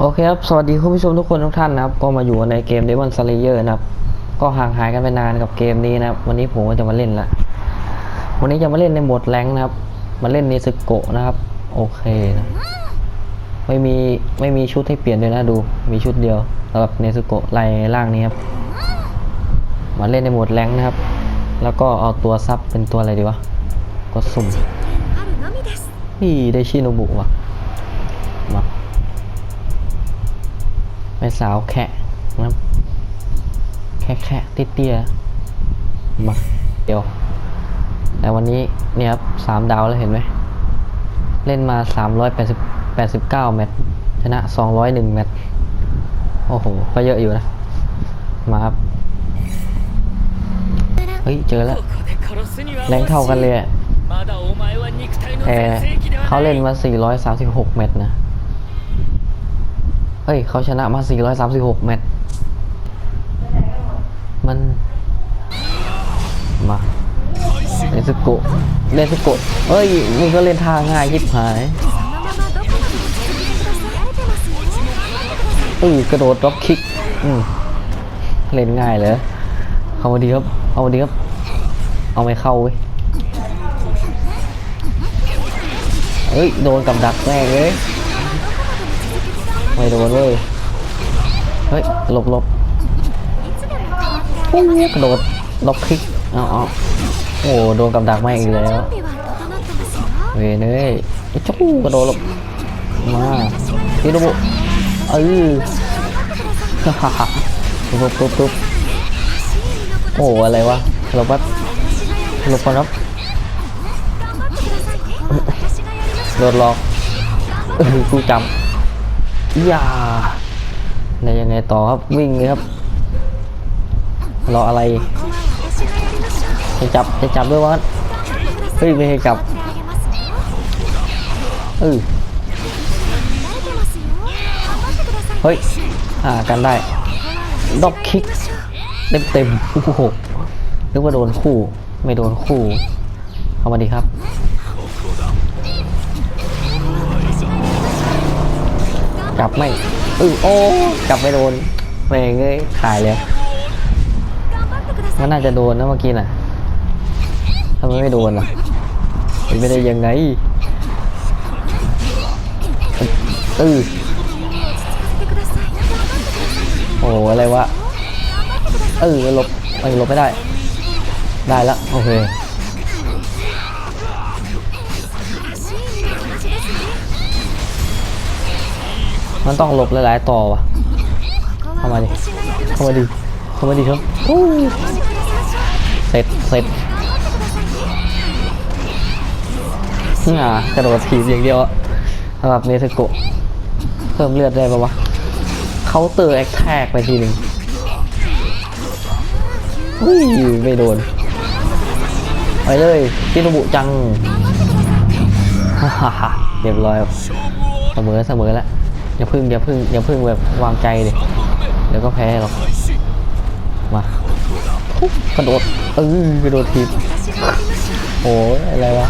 โอเคครับ สวัสดีคุณผู้ชมทุกคนทุกท่านนะครับ ก็มาอยู่ในเกม Demon Slayer นะครับ ก็ห่างหายกันไปนานกับเกมนี้นะครับ วันนี้ผมก็จะมาเล่นละ วันนี้จะมาเล่นในโหมดแรงนะครับ มาเล่นในซึโกะนะครับ โอเคนะ ไม่มีไม่มีชุดให้เปลี่ยนด้วยนะดู มีชุดเดียวสำหรับเนซุโกะลายล่างนี้ครับ มาเล่นในโหมดแรงนะครับ แล้วก็เอาตัวซับเป็นตัวอะไรดีวะ ก็สุ่มพี่ได้ชิโนบุว่ะ แม่สาวแคะนะครับแค่แค่ติเตี้ยๆมาเดี๋ยว แต่วันนี้เนี่ยครับสามดาวแล้วเห็นไหม เล่นมาสามร้อยแปดสิบแปดสิบเก้าแมตช์ชนะสองร้อยหนึ่งแมตช์โอ้โห ก็เยอะอยู่นะ มาครับ เฮ้ย เจอแล้วแรงเท่ากันเลยอะแต่เขาเล่นมา 436 เมตรนะ เฮ้ยเขาชนะมา 436 แมตช์มันมาเล่นสโกเล่นสโกเฮ้ยมึงก็เล่นทางง่ายยิบหายอือกระโดดดรอปคิกอืมเล่นง่ายเลยเอามาดีครับ เอามาดีครับ เอาไม่เข้าเว้ยเฮ้ย โดนกับดักแม่เลย ไม่โดนเวยเฮ้ยหลบหลบโอ้กระโดดล็อกคลิกเอาอโอ้โดนกับดักไม่อีกแล้วเว้ยเนยจุ๊กระโดดหลบมาที่รบบเออฮ่าฮ่าฮ่าปุ๊บปุ๊บปุ๊บโอ้อะไรวะเราบัดเราปนับโดนหลอกกูจำ อย่าในยังไงต่อครับวิ่งเลยครับรออะไรจะจับจะจับด้วยวะเฮ้ยไม่ให้จับเออเฮ้ยอ่ากันได้ด็อกคิกเต็มเต็มโอ้โหนึกว่าโดนคู่ไม่โดนคู่ เอามาดีครับ กลับไม่เออโอ้กลับไม่โดนแม่งเลยขายเลยมันน่าจะโดนนะเมื่อกี้น่ะทำไมไม่โดนล่ะมันไม่ได้ยังไงเออโอ้อะไรวะเออลบไออลบไม่ได้ ได้แล้วโอเค มันต้องหลบหลายๆต่อวะเข้ามาดิเข้ามาดิเข้ามาดิครับเสร็จเสร็จนี่อะกระโดดถีบอย่างเดียวสำหรับเนสโกะเพิ่มเลือดได้ปะวะเขาเตอร์แอคแทกไปทีหนึ่งอุ้ยไม่โดน ไปเลยที่รบุจังฮ่าฮ่าเรียบร้อยเสมอเสมอแล้ว อย่าพึ่งอย่าพึ่งอย่าพึ่งแบบวางใจเลยเดี๋ยวก็แพ้หรอกมากระโดดเออกระโดดทีโอ้ยอะไรวะ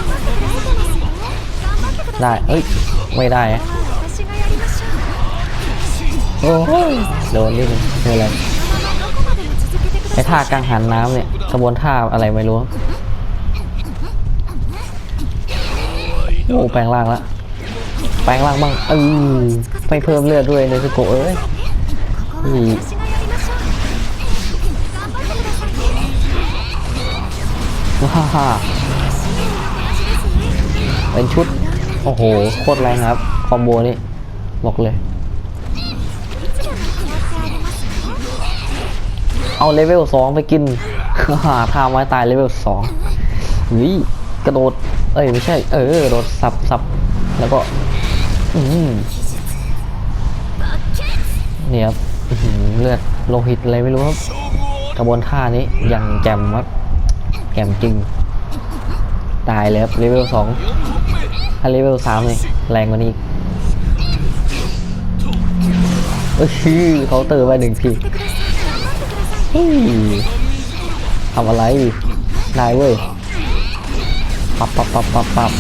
ได้เอ้ยไม่ได้โอ้โดนนี่คืออะไรไอ้ท่ากังหันน้ำเนี่ยขบวนท่าอะไรไม่รู้โอ้แปลงร่างแล้ว แปลงร่างบ้างเออไม่เพิ่มเลือดด้วยเลยสโกเอ้ยว้าฮ่เป็นชุด โอ้โห โคตรแรงครับ คอมโบนี่บอกเลย เอาเลเวลสองไปกินหาท่าไม้ตายเลเวลสองวิกระโดด เอ้ย ไม่ใช่ เออ โดดสับสับแล้วก็ นี่ครับเลือดโลหิตอะไรไม่รู้ครับกระบวนท่านี้ย่างแจมครับแจมจริง ตายเลยครับเลเวลสองถ้าเลเวลสามเนี่ยแรงกว่านี้เอ้ยเขาเตอร์ไปหนึ่งทีทำอะไรได้เว้ยปับปับปับปับปับ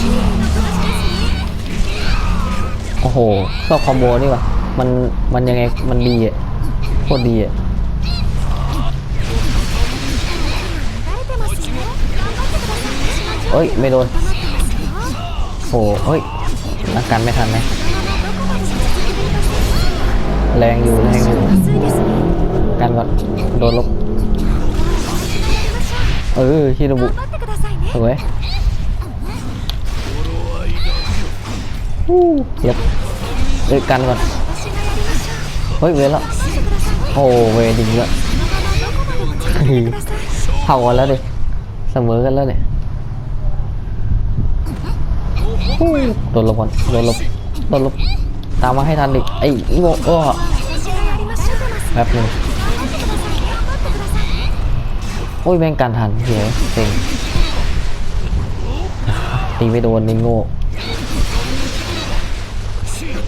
โอ้โหชอบคอมโบนี่วะมันมันยังไงมันดีอะโคตรดีอะเฮ้ย ไม่โดนโอ้เฮ้ยนักการไม่ทันไหมแรงอยู่แรงอยู่การแบบโดนลบเออฮิโนบุสวย เย็บด้วยกันก่อนเฮ้ยเวรละโอ้เวรจริงละเผากันแล้วดิเสมอกันแล้วเนี่ยโดนลบก่อนโดนลบโดนลบตามมาให้ทันดิไอ้โง่แป๊บนึงโอ้ยแม่งกันทันเฮ้ยเซ็งตีไม่โดนนี่โง่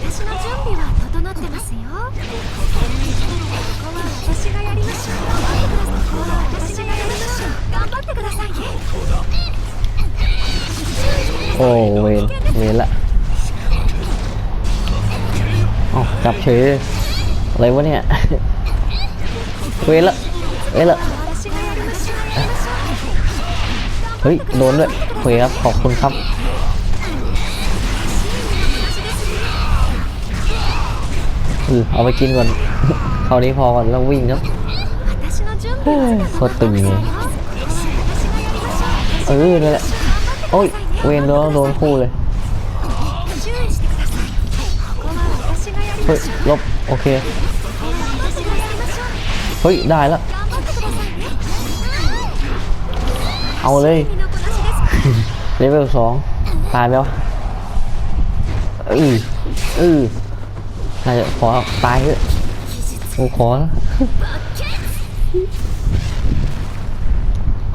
私の準備は整ってますよここは私がやりましょうここは私がやりましょう頑張ってくださいねโอ้เวนเวนละอ๋อกลับเฉยอะไรวะเนี่ย เวนละเวนละเฮ้ยโดนด้วยเฮ้ยครับขอบคุณครับ ออเอาไปกินก่อนคราวนี้พอก่อนแล้ววิ่งเนาะโคตรตึงเลยเออนี่แหละโอ้ยเวนโดนโดนคู่เลยเฮ้ยลบโอเคเฮ้ยได้แล้วเอาเลยเลเวลสองตายไหมวะอืออือ น่าจขอตายเถอะอ้ขอ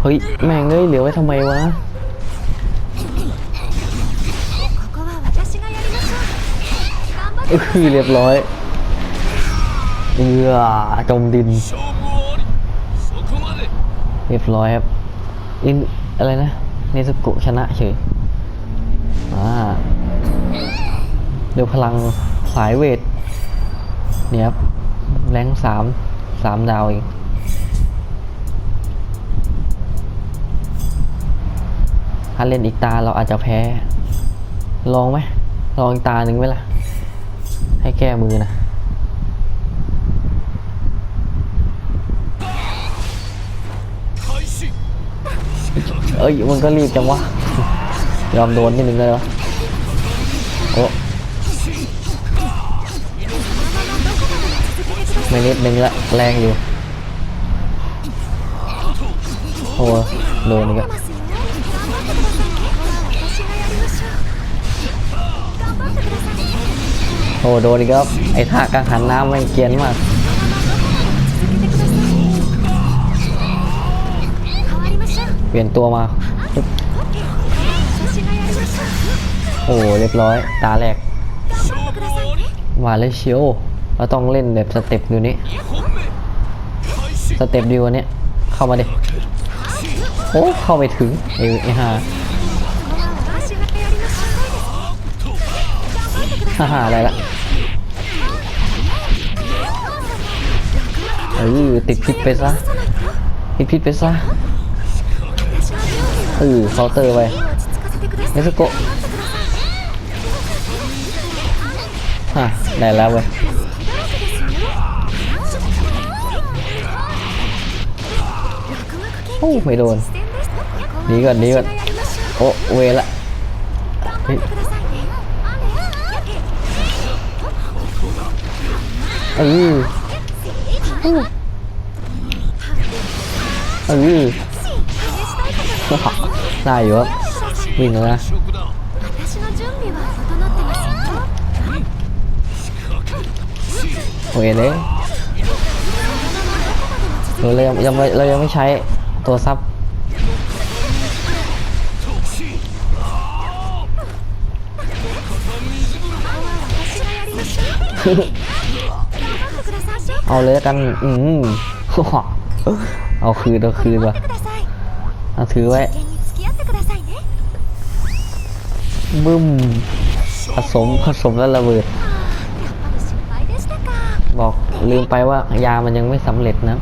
เฮ้ย แม่งเอ้ยเหลือไว้ทำไมวะคือเรียบร้อยเอือจมดิน เรียบร้อยครับ อิน อะไรนะ เนซุกุชนะเฉยอ่าเดี๋ยวพลังสายเวท เนี่ยครับแรงสามสามดาวเองถ้าเล่นอีกตาเราอาจจะแพ้ ลองไหมลองอีกตาหนึ่งไหมล่ะ ให้แก้มือนะเอ้ยมันก็รีบจังวะยอมโดนนิดนึงเลยวะ ไม่นิดนึงละแรงอยู่โอ้โดนอีกโอ้โดนอีกครับ ไอ้ท่ากังหันน้ำมันเกียนมากเปลี่ยนตัวมา โอ้เรียบร้อย ตาแหลกมาเลยเชียว เราต้องเล่นแบบสเต็ปอยู่นี้สเต็ปดีวันนี้เข้ามาดิโอ้เข้าไปถึงไอ้ฮ่าฮ่าอะไรละเออติดพิษไปซะติดพิษไปซะเออเคาเตอร์ไปเนสโกห่าได้แล้วเว้ อ้ไม่โดนหนีก่อนหนีก่อนโอ้เวละเฮ้ยเออเออเออได้อยู่วิ่งแล้วนะโอเคเลยเรายังยังเรายังไม่ใช้ ตัวซับเอาเลยกัน อืมเอาคืนเอาคืนว่ะเอาถือไว้ บึ้ม ผสมผสมแล้วระเบิด บอกลืมไปว่ายามันยังไม่สำเร็จนะ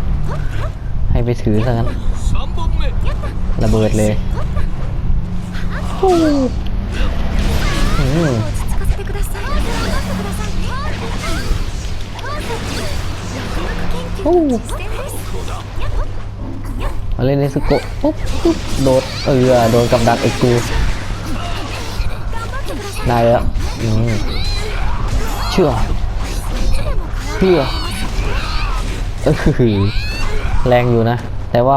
ให้ไปถือซะกัน ระเบิดเลยมาเล่นในสโกปุ๊ปุ๊บโดดเออโดนกับดักไอ้กูได้แล้วเชื่อเชื่อแรงอยู่นะ แต่ว่า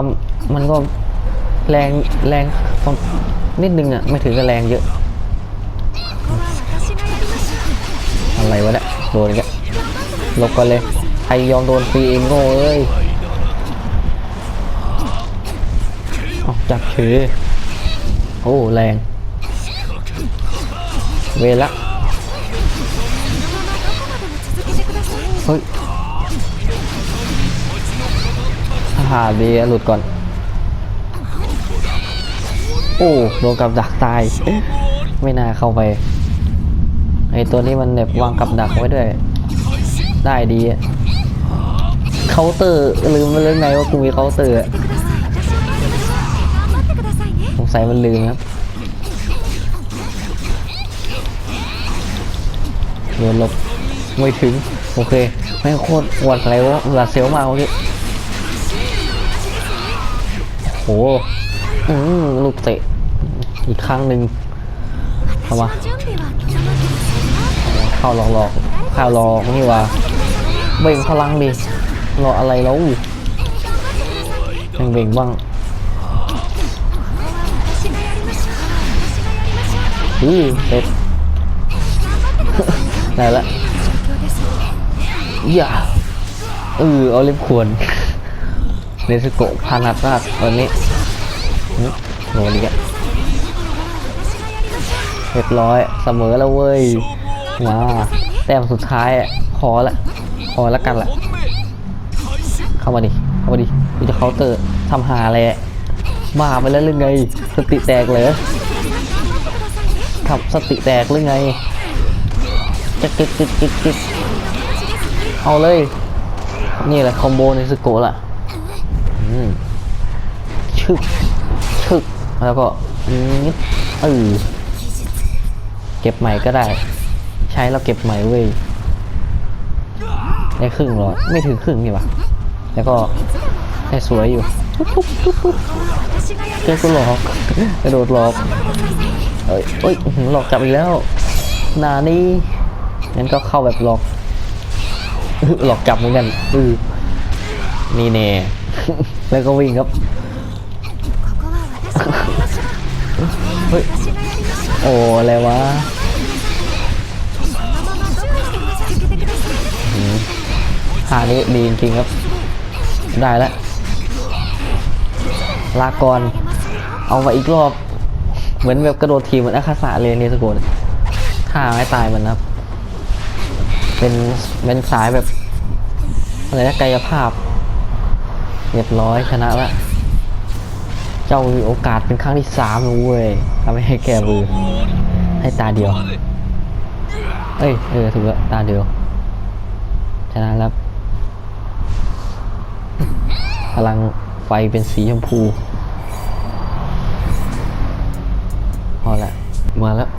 มันก็ แรงแรงนิดนึงอะไม่ถือกับแรงเยอะ อะไรวะเนี่ยโดนแกัลบกันเลยใครยอมโดนฟรีเองโง่เอ้ยออจับเฉยโอ้แรง เวละเฮ้ยหาดีหลุดก่อน โอ้โดนกับดักตาย ไม่น่าเข้าไป ไอตัวนี้มันแบบวางกับดักไว้ด้วย ได้ดีเคาน์เตอร์ลืมไปเลยไหงว่ากูมีเคาน์เตอร์สงสัยมันลืมครับโดนลบไม่ถึง โอเคไม่โคตรหวัดไรวะหวัดเซลมาเมื่อกี้โอ้ อืมลูกเตะ อีกข้างหนึ่งเข้ามาเข้าหลอกหลอกเข้าหลอกนี่ว่าเบ่งพลังดิรออะไรแล้วยังเบ่งบ้างอือเสร็จได้ละอย่าเออเอาเล็บควรเนสโกะพานัดมากวันนี้ โดนอีกอะเรียบร้อยเสมอแล้วเว้ยมาแต้มสุดท้ายอะขอละพอละกันละเข้ามาดิเข้ามาดิกูจะเคาน์เตอร์ทำหาอะไรมาไปแล้วหรือไง สติแตกเลยขับสติแตกหรือไงจะกิดกจิกจิกิดเอาเลย นี่แหละคอมโบในสโกะล่ะชึบ ชึกแล้วก็นิดเออเก็บใหม่ก็ได้ ใช้เราเก็บใหม่เว้ยได้ครึ่งหรอไม่ถึงครึ่งนี่วะแล้วก็ได้สวยอยู่เจอกูหลอกกระโดดหลอกเอ้ยเอ้ยหลอกกลับอีกแล้วนานี่งั้นก็เข้าแบบหลอกหลอกกลับเหมือนกันอือนี่แน่แล้วก็วิ่งครับ โอ้อะไรวะท่านี้ดีจริงครับ ได้แล้ว ลากร เอามาอีกรอบ เหมือนแบบกระโดดทีเหมือนอาคาสะเลยนี่สกุลท่าไม่ตายมันครับ เป็นเป็นสายแบบอะไรนะกายภาพ เรียบร้อยชนะละเจ้ามีโอกาสเป็นครั้งที่สามเลยเว้ยทำให้แกมือ ให้ตาเดียว เอ้ย เออ ถูกแล้ว ตาเดียว ชนะแล้ว พลังไฟเป็นสีชมพู พอละ มาแล้ว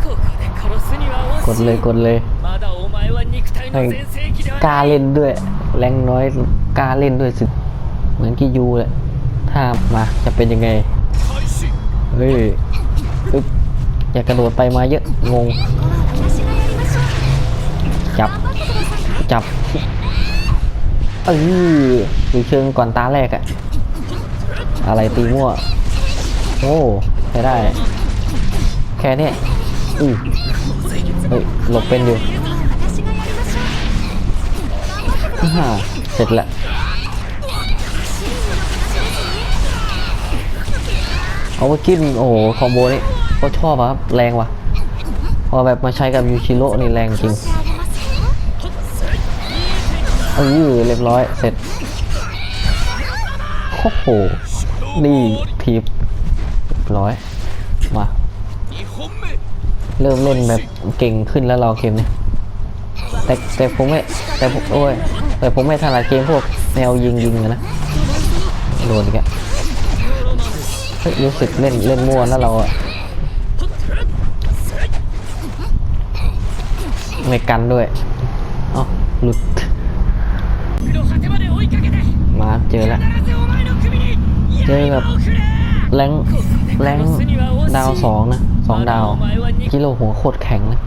กดเลย กดเลยกล้าเล่นด้วย แรงน้อยกล้าเล่นด้วยสิ เหมือนกิยูแหละ ถ้ามาจะเป็นยังไง เฮ้ย อยากกระโดดไปมาเยอะงง จับ จับเออดูเชิงก่อนตาแรกอะอะไรตีมั่ว โอ้ใช้ได้ แค่นี้อือเฮ้ยหลบเป็นอยู่เสร็จละเอาไปกินโอ้คอมโบนี่ ก็ชอบครับแรงว่ะ พอแบบมาใช้กับยูชิโร่นี่แรงจริงเออเรียบร้อยเสร็จโอ้โหนี่ทีบร้อยมา เริ่มเล่นแบบเก่งขึ้นแล้วเราเกมนี้แต่แต่ผมไม่แต่ผมโอ้ยแต่ผมไม่ถนัดเกมพวกแนวยิงยิงนะโดนอีกอะรู้สึกเล่นเล่นมั่วแล้วเราอะ ในกันด้วยอ๋อหลุด มาเจอแล้ว เจอกับแรงแรงดาวสองนะสองดาว กิโลหัวโคตรแข็งนะ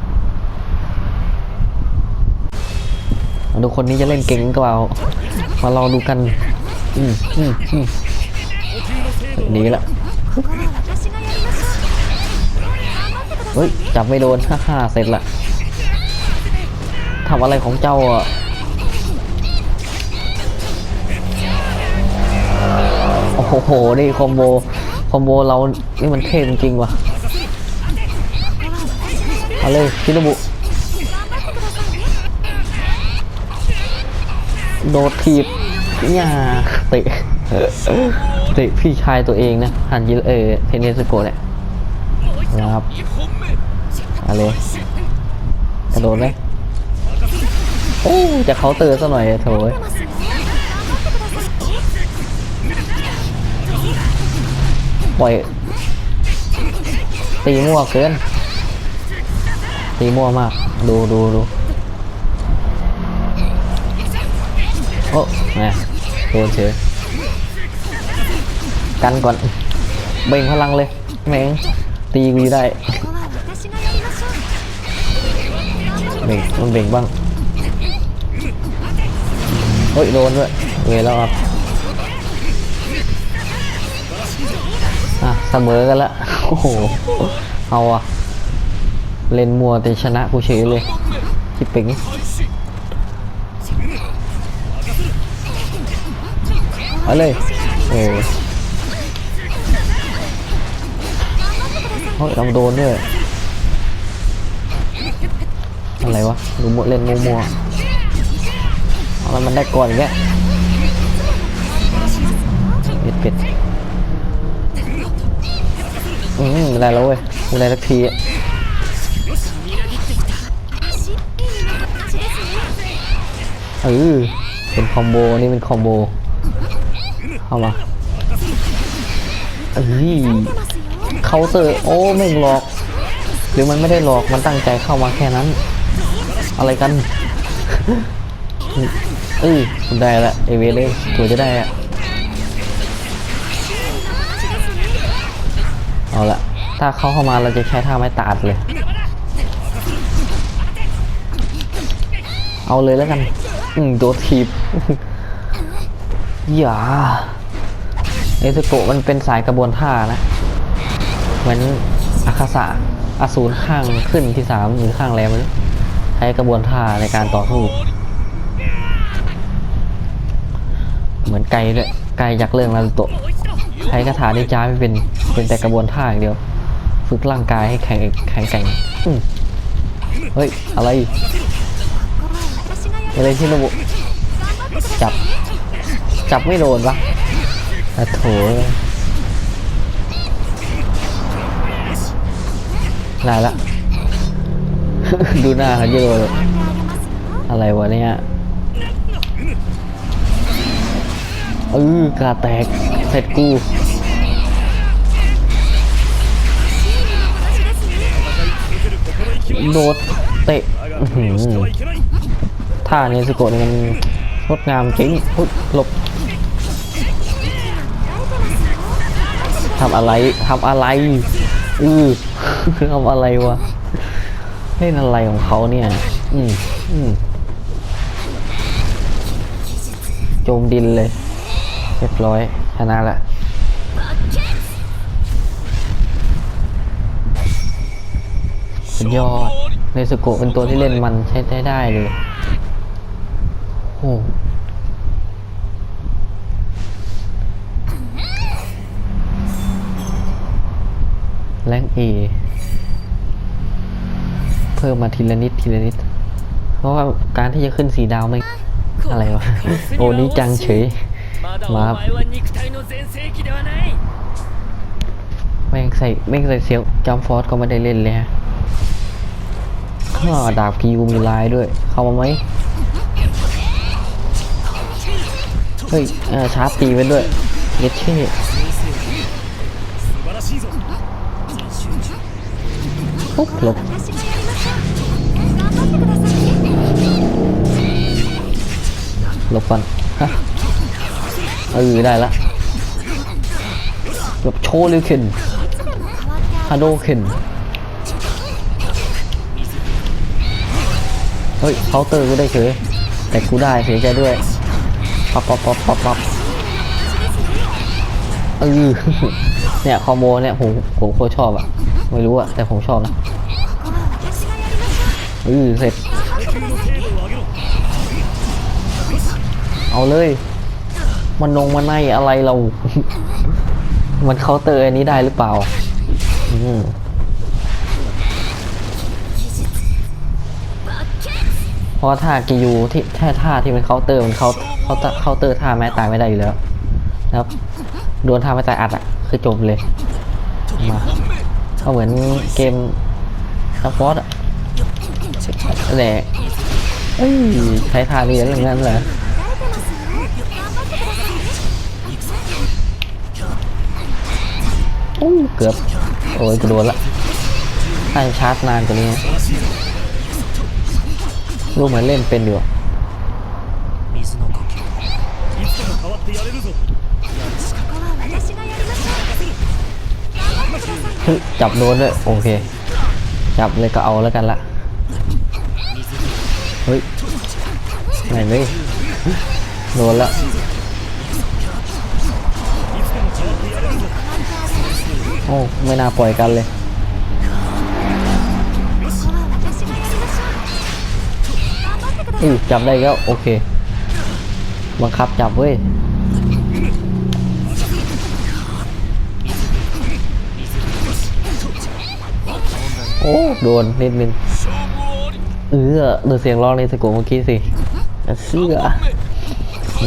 ดูคนนี้จะเล่นเก่งกว่ามาลอดูกัน อืมอืมอืมหนีละเฮ้ย จับไม่โดน ฮ่าฮ่าเสร็จละ ทำอะไรของเจ้าอะโอ้โห นี่คอมโบ คอมโบเรา นี่มันเท่จริงว่ะเอาเลยคินบุ โดดทีบเนี่ยเตะเตะพี่ชายตัวเองนะ หันยิเอเทนเนสโกะเนี่นะครับเอาเลยกระโดดเลย โอ้จะเขาเตือนซะหน่อยโถยปล่อยตีมั่วเกิน ตีมั่วมาก ดูดูดูโอ้นะโดนเฉยกันก่อน เบ่งพลังเลย แมงตีกูได้ เบ่งมันเบ่งบ้าง เฮ้ยโดนด้วยเวแล้วครับอะเสมอกันละโอ้โหเอาอะเล่นมัวแต่ชนะกูเฉยเลยคิดปิง開始เอาเลยเออเฮ้ยเราโดนด้วยอะไรวะดูมัวเล่นมัวมัว มันมันได้ก่อนเงี้ยปิดปิดอืมอะไรแล้วเว้ยอะได้สักทีเออเป็นคอมโบนี่เป็นคอมโบเข้ามาเอ้ยเขาเตอร์โอ้ไม่หลอก หรือมันไม่ได้หลอกมันตั้งใจเข้ามาแค่นั้น อะไรกัน เอ้ยได้ละเอเวเลยตัวจะได้อะเอาละถ้าเขาเข้ามาเราจะใช้ท่าไม้ตาดเลย เอาเลยแล้วกัน อืมโดทีบอย่าเอสโกมันเป็นสายกระบวนท่านะ เหมือนอาคาสะอสูรข้างขึ้นที่สามหรือข้างแรมมันใช้กระบวนท่าในการต่อสู้ เหมือนไกลเลยไกลยากเรื่องนารูโตะใช้คาถานินจาไม่เป็นเป็นแต่กระบวนท่าอย่างเดียว ฝึกร่างกายให้แข็งแข็งแข็งเฮ้ย อะไรอะไรที่ระบุจับ จับไม่โดนปะอะโถนายละ ดูหน้าเขาเยอะเลยอะไรวะเนี่ย เออกาแตกเสร็จกูโดดเตะท่าเนสโกะนี่มันงดงามจริงอุ๊ยหลบทำอะไรทำอะไรอือทำอะไรวะเล่นอะไรของเขาเนี่ย อืมอืมโจมดินเลย เรียบร้อย ชนะละสุดยอดในสโกเป็นตัวที่เล่นมันใช้ได้ได้เลยโอ้แรงเอเพิ่มมาทีละนิดทีละนิด เพราะว่าการที่จะขึ้นสีดาวไม่อะไรวะ โอ้นี่จังเฉย มาครับแม่งใส่แม่งใส่เซียวจอมฟอสก็ไม่ได้เล่นเลยฮะข้าดาบคิวมีลายด้วย เข้ามาไหมเฮ้ยชาร์ปตีไปด้วยเย็ดเช่ปุ๊บหลบหลบก่อนฮะ เออได้ละแบบโชว์ลิวเข็นฮาโดเข็นเฮ้ยเคาน์เตอร์กูได้เฉยแต่กูได้เสียใจด้วยปับปับปับปับปับเออเนี่ยคอมโบเนี่ยผมผมโคตรชอบอะไม่รู้อะแต่ผมชอบนะเออเสร็จ เอาเลย มันนงมันในอะไรเรา มันเคาน์เตอร์อันนี้ได้หรือเปล่า อืมเพราะว่าท่ากิยูที่แท่ท่าที่มันเคาน์เตอร์มันเคาเคาเตอร์เคาน์เตอร์ท่าแม้ตายไม่ได้อยู่แล้วนะครับโดนท่าแม้ตายอัดอะคือจบเลยมาก็เหมือนเกมซัพพอร์ตอะแหละเอ้ยใช้ท่านี้อย่างนั้นเหรอ เกือบ โอ้ยกระโดดละน่าจะชาร์จนานกว่านี้ ลูกเหมือนเล่นเป็นอยู่จับโดนด้วย โอเค จับเลยก็เอาแล้วกันละเฮ้ยไหนไม่โดนละ โอ้ไม่น่าปล่อยกันเลยอือจับได้แล้วโอเค บังคับจับเว้ยโอ้โดนนิดนึงเออดูเสียงร้องในสกูเมื่อกี้สิเสื้อ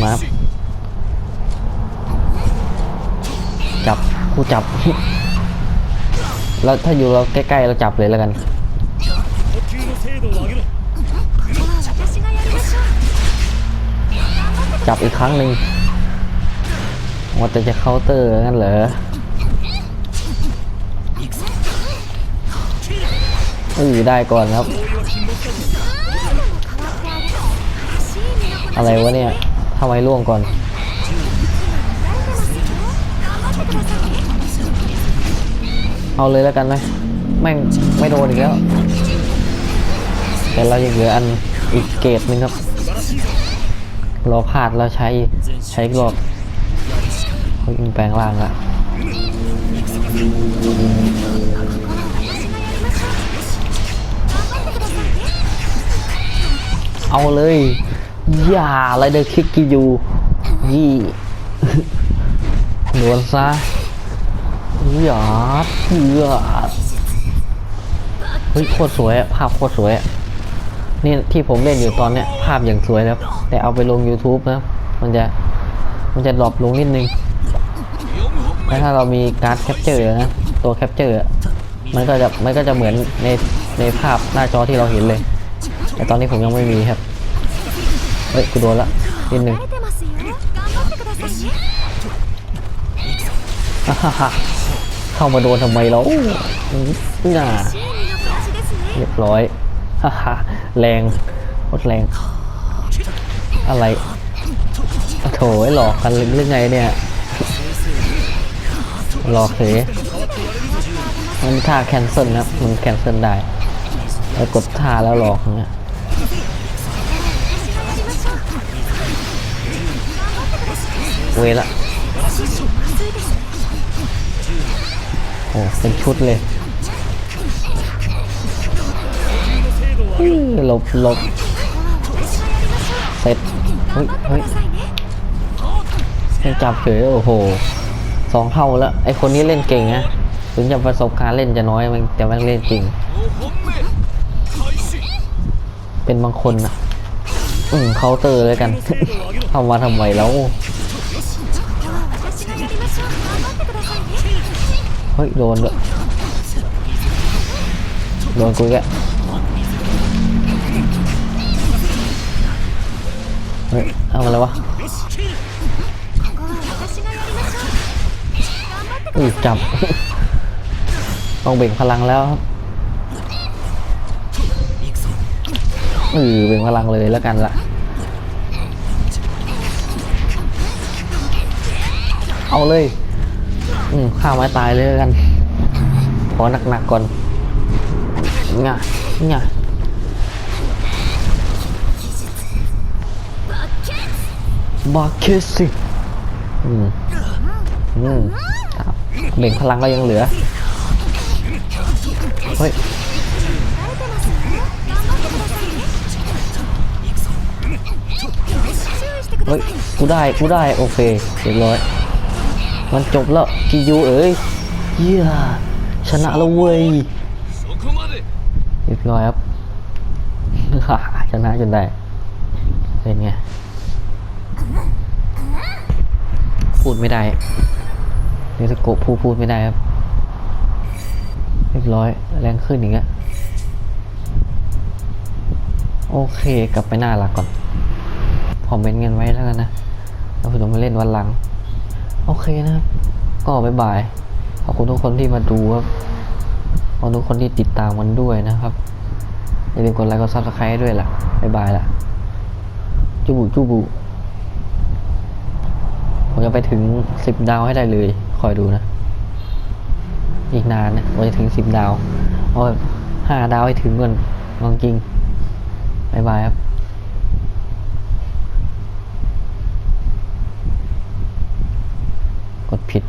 มาจับกูจับ เราถ้าอยู่เราใกล้ๆเราจับเลยแล้วกันจับอีกครั้งหนึ่งว่าแต่จะเคาน์เตอร์กันเหรออือได้ก่อนครับ อะไรวะเนี่ยทำไมล่วงก่อน เอาเลยแล้วกันไหมแม่งไม่โดนอีกแล้ว แต่เรายังเหลืออันอีกเกรดหนึงครับรอพลาดแล้วใช้ใช้กรอบเขายิงแปลงร่างละเอาเลย อย่าอะไรเดอร์คิกกิยูยี่โดนซะ อย่าเชื่อเฮ้ยโคตรสวยภาพโคตรสวยนี่ที่ผมเล่นอยู่ตอนเนี้ยภาพอย่างสวยแล้ว แต่เอาไปลง YouTube นะมันจะมันจะหลบลงนิดนึงแล้วถ้าเรามีการ์ดแคปเจอร์นะตัวแคปเจอร์มันก็จะมันก็จะเหมือนในในภาพหน้าจอที่เราเห็นเลย แต่ตอนนี้ผมยังไม่มีครับเฮ้ยกูโดนละนิดนึงฮ่าฮ่า เข้ามาโดนทำไมเราน่าเรียบร้อย ฮ่าฮ่าแรงโคดแรง อะไรโถยหลอกกันหรือไงเนี่ย หลอกเสมันท่าแคนเซิลนะมันแคนเซิลได้แล้กดท่าแล้วหลอกนะเวละ โอ้เป็นชุดเลยหลบหลบเสร็จเฮ้ยเฮ้ยจับเฉยโอ้โหสองเท่าแล้วไอคนนี้เล่นเก่งนะถึงจะประสบการณ์เล่นจะน้อยมันจะมันเล่นจริง เป็นบางคนนะอืมเคาน์เตอร์เลยกันทำมาทำไมแล้ว เฮ้ย โดนเลยโดนกูแกเฮ้ย เอามาะไรวะอือจับ ต้องเบ่งพลังแล้วอือเบ่งพลังเลยแล้วกันละเอาเลย อืมฆ่าไม้ตายเลยกัน ขอหนักๆก่อนง่ะง่ะบักเคสิอืมอืมครับเบ่งพลังก็ยังเหลือ เฮ้ยเฮ้ย กูได้ กูได้ โอเคเรียบร้อย มันจบแล้วกิยูเอ้ยเยี่ยชนะแล้วเว้ยเรียบร้อยครับชนะจนได้เป็นไงพูดไม่ได้เนสโกพูดพูดไม่ได้ครับเรียบร้อยแรงขึ้นอย่างเงี้ยโอเค กลับไปหน้าหลักก่อนคอมเมนต์กันไว้แล้วกันนะเราผมจะมาเล่นวันหลัง โอเคนะครับ ก็บ๊ายบาย ขอบคุณทุกคนที่มาดูครับ ขอบคุณทุกคนที่ติดตามมันด้วยนะครับ อย่าลืมกดไลค์กดซับสไครต์ด้วยล่ะ บ๊ายบายล่ะ จูบูจูบู ผมจะไปถึงสิบดาวให้ได้เลย คอยดูนะ อีกนานนะผมจะถึงสิบดาว เอาห้าดาวให้ถึงก่อนลองจริง บ๊ายบายครับ ดผิด